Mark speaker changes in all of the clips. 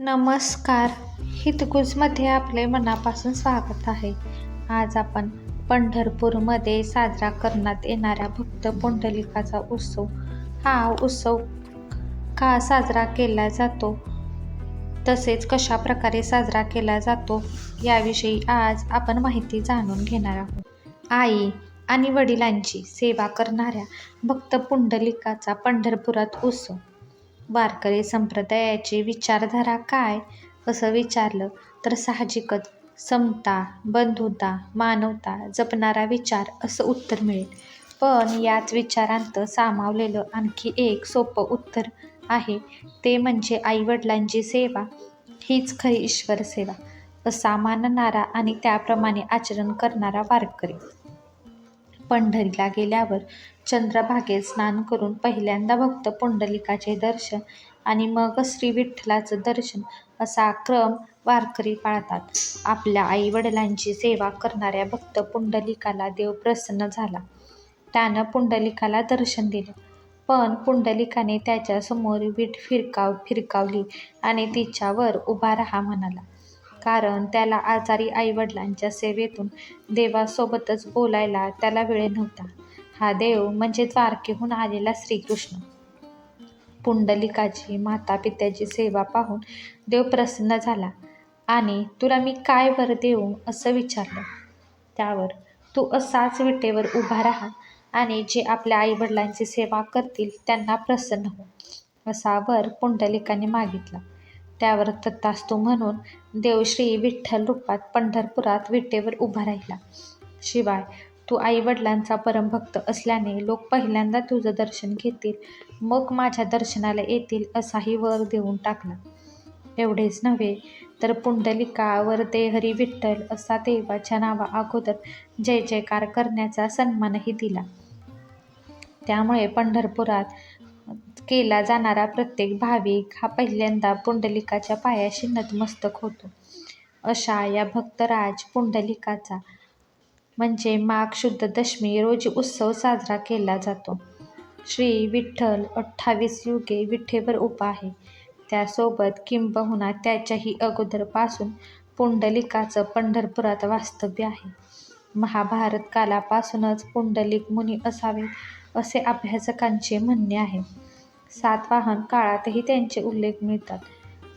Speaker 1: नमस्कार. हितगुजमध्ये आपले मनापासून स्वागत आहे. आज आपण पंढरपूरमध्ये साजरा करण्यात येणाऱ्या भक्त पुंडलिकाचा उत्सव. हा उत्सव का साजरा केला जातो? तसेच कशा प्रकारे साजरा केला जातो? याविषयी आज आपण माहिती जाणून घेणार आहोत. आई आणि वडिलांची सेवा करणाऱ्या भक्त पुंडलिकाचा पंढरपुरात उत्सव. वारकरी संप्रदायाची विचारधारा काय? असं विचारलं तर साहजिकच समता बंधुता मानवता जपणारा विचार असं उत्तर मिळेल. पण याच विचारांत सामावलेलं आणखी एक सोपं उत्तर आहे. ते म्हणजे आईवडिलांची सेवा. हीच खरी ईश्वर सेवा. असा मानणारा आणि त्याप्रमाणे आचरण करणारा वारकरी. पंढरीला गेल्यावर चंद्रभागेत स्नान करून पहिल्यांदा भक्त पुंडलिकाचे दर्शन आणि मग श्री विठ्ठलाचं दर्शन असा क्रम वारकरी पाळतात. आपल्या आईवडिलांची सेवा करणाऱ्या भक्त पुंडलिकाला देव प्रसन्न झाला. त्यानं पुंडलिकाला दर्शन दिलं. पण पुंडलिकाने त्याच्यासमोर वीट फिरकाव फिरकावली आणि तिच्यावर उभा राहा म्हणाला. कारण त्याला आजारी आईवडिलांच्या सेवेतून देवासोबतच बोलायला त्याला वेळ नव्हता. हा देव म्हणजे द्वारकेहून आलेला श्रीकृष्ण. पुंडलिकाची माता पित्याची सेवा पाहून देव प्रसन्न झाला. आणि तुला मी काय वर देऊ असं विचारलं? त्यावर तू असाच विटेवर उभा राहा आणि जे आपल्या आईवडिलांची सेवा करतील त्यांना प्रसन्न हो. असा वर पुंडलिकाने मागितला. त्यावर असतो म्हणून देवश्री विठ्ठल रूपात पंढरपुरात विटेवर उभा राहिला. शिवाय तू आईवडिलांचा परमभक्त असल्याने लोक पहिल्यांदा तुझं दर्शन घेतील मग माझ्या दर्शनाला येतील असाही वर देऊन टाकला. एवढेच नव्हे तर पुंडलिकावर वरदे हरी विठ्ठल असा देवाच्या नावा अगोदर जय जयकार करण्याचा सन्मानही दिला. त्यामुळे पंढरपुरात केला जाणारा प्रत्येक भाविक हा पहिल्यांदा पुंडलिकाच्या पायाशी नतमस्तक होतो. अशा या भक्तराज पुंडलिकाचा म्हणजे माघ शुद्ध दशमी रोजी उत्सव साजरा केला जातो. श्री विठ्ठल अठ्ठावीस युगे विठ्ठेवर उभा आहे. त्यासोबत किंबहुना त्याच्याही अगोदरपासून पुंडलिकाचं पंढरपुरात वास्तव्य आहे. महाभारत कालापासूनच पुंडलिक मुनी असावेत. असे अभ्यासकांचे म्हणणे आहे. सातवाहन काळातही त्यांचे उल्लेख मिळतात.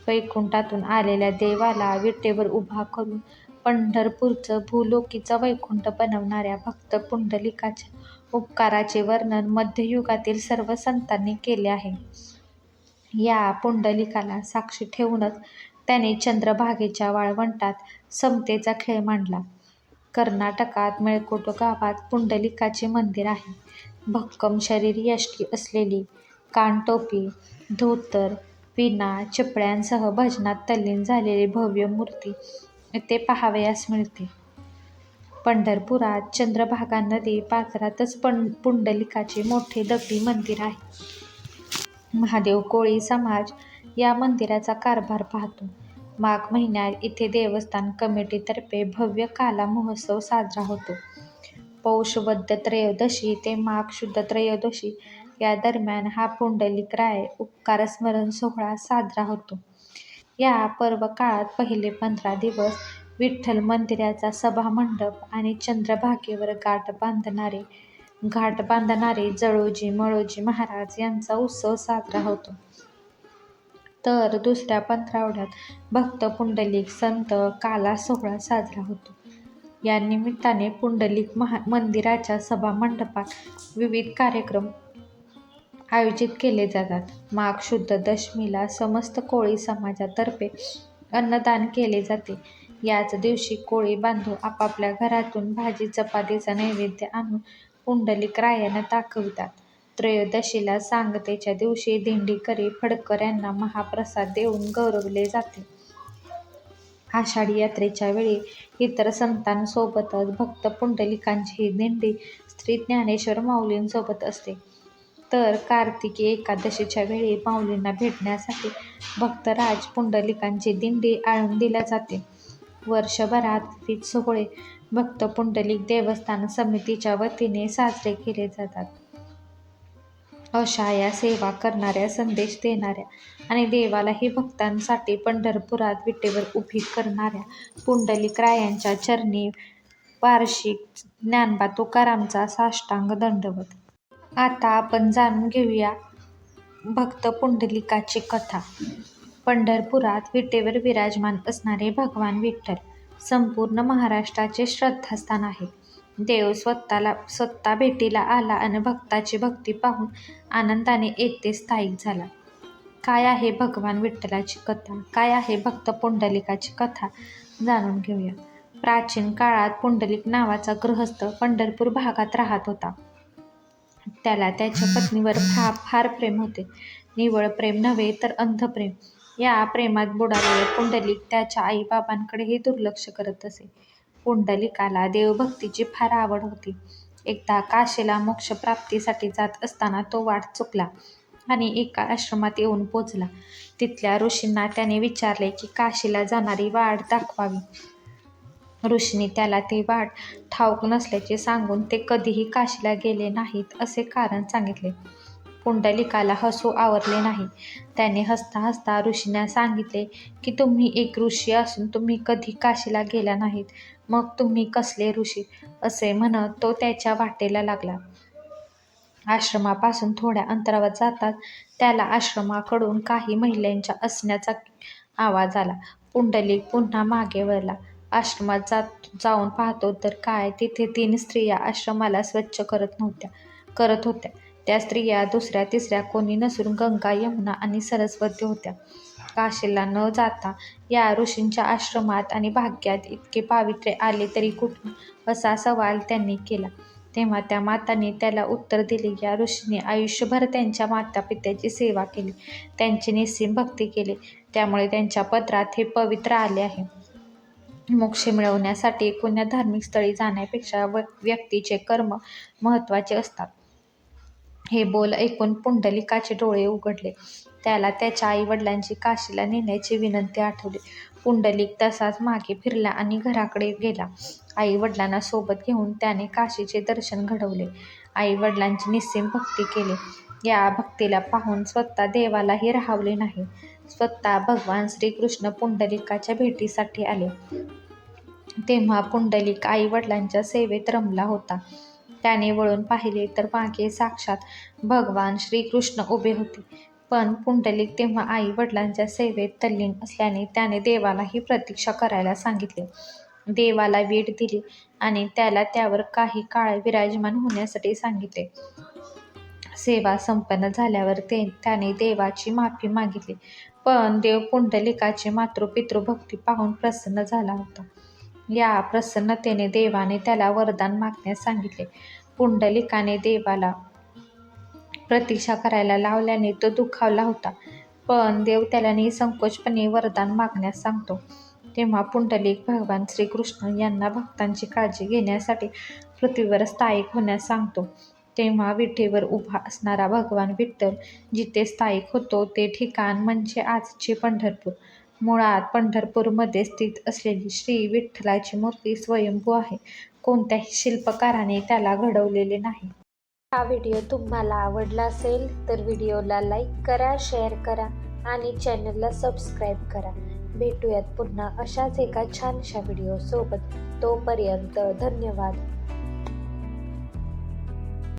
Speaker 1: वैकुंठातून आलेल्या देवाला विटेवर उभा करून पंढरपूरचं भूलोकीचं वैकुंठ बनवणाऱ्या भक्त पुंडलिकाच्या उपकाराचे वर्णन मध्ययुगातील सर्व संतांनी केले आहे. या पुंडलिकाला साक्षी ठेवूनच त्याने चंद्रभागेच्या वाळवंटात समतेचा खेळ मांडला. कर्नाटकात मेळकोट गावात पुंडलिकाचे मंदिर आहे. भक्कम शरीर यष्टी असलेली कानटोपी धोतर वीणा चिपळ्यांसह भजनात तल्लीन झालेली भव्य मूर्ती येथे पाहावयास मिळते. पंढरपुरात चंद्रभागा नदी पात्रातच पण पुंडलिकाचे मोठे दगडी मंदिर आहे. महादेव कोळी समाज या मंदिराचा कारभार पाहतो. माघ महिन्यात इथे देवस्थान कमिटीतर्फे भव्य काला महोत्सव साजरा होतो. पौष वद्य त्रयोदशी ते माघ शुद्ध त्रयोदशी या दरम्यान हा पुंडलिकराय उपकार स्मरण सोहळा साजरा होतो. या पर्व काळात पहिले पंधरा दिवस विठ्ठल मंदिराचा सभामंडप आणि चंद्रभागेवर घाट बांधणारे घाट बांधणारे जळोजी मळोजी महाराज यांचा उत्सव साजरा होतो. तर दुसऱ्या पंधरावड्यात भक्त पुंडलिक संत काला सोहळा साजरा होतो. या निमित्ताने पुंडलिक महा मंदिराच्या सभामंडपात विविध कार्यक्रम आयोजित केले जातात. माघ शुद्ध दशमीला समस्त कोळी समाजातर्फे अन्नदान केले जाते. याच दिवशी कोळी बांधव आपापल्या घरातून भाजी चपातीचा नैवेद्य आणून पुंडलिक रायानं दाखवितात. त्रयोदशीला सांगतेच्या दिवशी दिंडीकरी यांना महाप्रसाद देऊन गौरवले जाते. आषाढी यात्रेच्या वेळी इतर संतांसोबतच भक्त पुंडलिकांची दिंडी श्री ज्ञानेश्वर माऊलींसोबत असते. तर कार्तिकी एकादशीच्या वेळी माऊलींना भेटण्यासाठी भक्तराज पुंडलिकांची दिंडी आळंदीला जाते. वर्षभरात विविध सोहळे भक्त पुंडलिक देवस्थान समितीच्या वतीने साजरे केले जातात. अशा या सेवा करणाऱ्या संदेश देणाऱ्या आणि देवालाही भक्तांसाठी पंढरपुरात विटेवर उभी करणाऱ्या पुंडलिकरायांच्या चरणी वार्षिक ज्ञानबा तुकारामचा साष्टांग दंडवत. आता आपण जाणून घेऊया भक्त पुंडलिकाची कथा. पंढरपुरात विटेवर विराजमान असणारे भगवान विठ्ठल संपूर्ण महाराष्ट्राचे श्रद्धास्थान आहे. देव स्वतःला स्वतः भेटीला आला आणि भक्ताची भक्ती पाहून आनंदाने येथे स्थायिक झाला. काय आहे भगवान विठ्ठलाची कथा? काय आहे भक्त पुंडलिकाची कथा? जाणून घेऊया. प्राचीन काळात पुंडलिक नावाचा गृहस्थ पंढरपूर भागात राहत होता. त्याला त्याच्या पत्नीवर फा फार प्रेम होते. निव्वळ प्रेम नव्हे तर अंधप्रेम. या प्रेमात बुडालेले पुंडलिक त्याच्या आईबाबांकडेही दुर्लक्ष करत असे. पुंडलिकाला देवभक्तीची फार आवड होती. एकदा काशीला मोक्षप्राप्तीसाठी जात असताना तो वाट चुकला आणि एका आश्रमात येऊन पोचला. तिथल्या ऋषींना त्याने विचारले की काशीला जाणारी वाट दाखवावी. ऋषीने त्याला ती वाट ठाऊक नसल्याचे सांगून ते कधीही काशीला गेले नाहीत असे कारण सांगितले. पुंडलिकाला हसू आवरले नाही. त्याने हसता हसता ऋषींना सांगितले की तुम्ही एक ऋषी असून तुम्ही कधी काशीला गेला नाहीत. मग तुम्ही कसले ऋषी? असे म्हणत तो त्याच्या वाटेला लागला. आश्रमापासून थोड्या अंतरावर जातात त्याला आश्रमाकडून काही महिलांच्या असण्याचा आवाज आला. पुंडलिक पुन्हा मागे वळला. आश्रमात जात जाऊन पाहतो तर काय तिथे तीन स्त्रिया आश्रमाला स्वच्छ करत नव्हत्या करत होत्या. त्या स्त्रिया दुसऱ्या तिसऱ्या कोणी नसून गंगा यमुना आणि सरस्वती होत्या. काशीला न जाता या ऋषींच्या आश्रमात आणि भाग्यात इतके पावित्र्य आले तरी कुठून? असा सवाल त्यांनी केला. तेव्हा त्या माताने त्याला उत्तर दिले या ऋषीने आयुष्यभर त्यांच्या मातापित्याची सेवा केली. त्यांची निस्सीम भक्ती केली. त्यामुळे त्यांच्या पत्रात हे पवित्र आले आहे. मोक्ष मिळवण्यासाठी कोण्या धार्मिक स्थळी जाण्यापेक्षा व व्यक्तीचे कर्म महत्त्वाचे असतात. हे बोल ऐकून पुंडलिकाचे डोळे उघडले. त्याला त्याच्या आईवडिलांची काशीला नेण्याची विनंती आठवली. पुंडलिक तसाच मागे फिरला आणि घराकडे गेला. आई वडिलांना सोबत घेऊन त्याने काशीचे दर्शन घडवले. आई वडिलांची निस्सीम भक्ती केली. या भक्तीला पाहून स्वतः देवालाही राहावले नाही. स्वतः भगवान श्रीकृष्ण पुंडलिकाच्या भेटीसाठी आले. तेव्हा पुंडलिक आई वडिलांच्या सेवेत रमला होता. त्याने वळून पाहिले तर मागे साक्षात भगवान श्रीकृष्ण उभे होते. पण पुंडलिक तेव्हा आई वडिलांच्या सेवेत तल्लीन असल्याने त्याने देवालाही प्रतीक्षा करायला सांगितले. देवाला वेट दिली आणि त्याला त्यावर काही काळ विराजमान होण्यासाठी सांगितले. सेवा संपन्न झाल्यावर ते त्याने देवाची माफी मागितली. पण देव पुंडलिकाची मातृपितृभक्ती पाहून प्रसन्न झाला होता. या प्रसन्नतेने देवाने त्याला वरदान मागण्यास सांगितले. पुंडलिकाने देवाला प्रतीक्षा करायला लावल्याने तो दुखावला होता. पण देव त्याला निसंकोचपणे वरदान मागण्यास सांगतो. तेव्हा पुंडलिक भगवान श्रीकृष्ण यांना भक्तांची काळजी घेण्यासाठी पृथ्वीवर स्थायिक होण्यास सांगतो. तेव्हा विठेवर उभा असणारा भगवान विठ्ठल जिथे स्थायिक होतो ते ठिकाण म्हणजे आजचे पंढरपूर. मुळात पंढरपूरमध्ये स्थित असलेली श्री विठ्ठलाची मूर्ती स्वयंभू आहे. कोणत्याही शिल्पकाराने त्याला घडवलेले नाही. हा व्हिडिओ तुम्हाला आवडला असेल तर व्हिडिओला लाईक करा शेअर करा आणि चॅनलला सबस्क्राईब करा. भेटूयात पुन्हा अशाच एका छानशा व्हिडिओसोबत. तोपर्यंत धन्यवाद.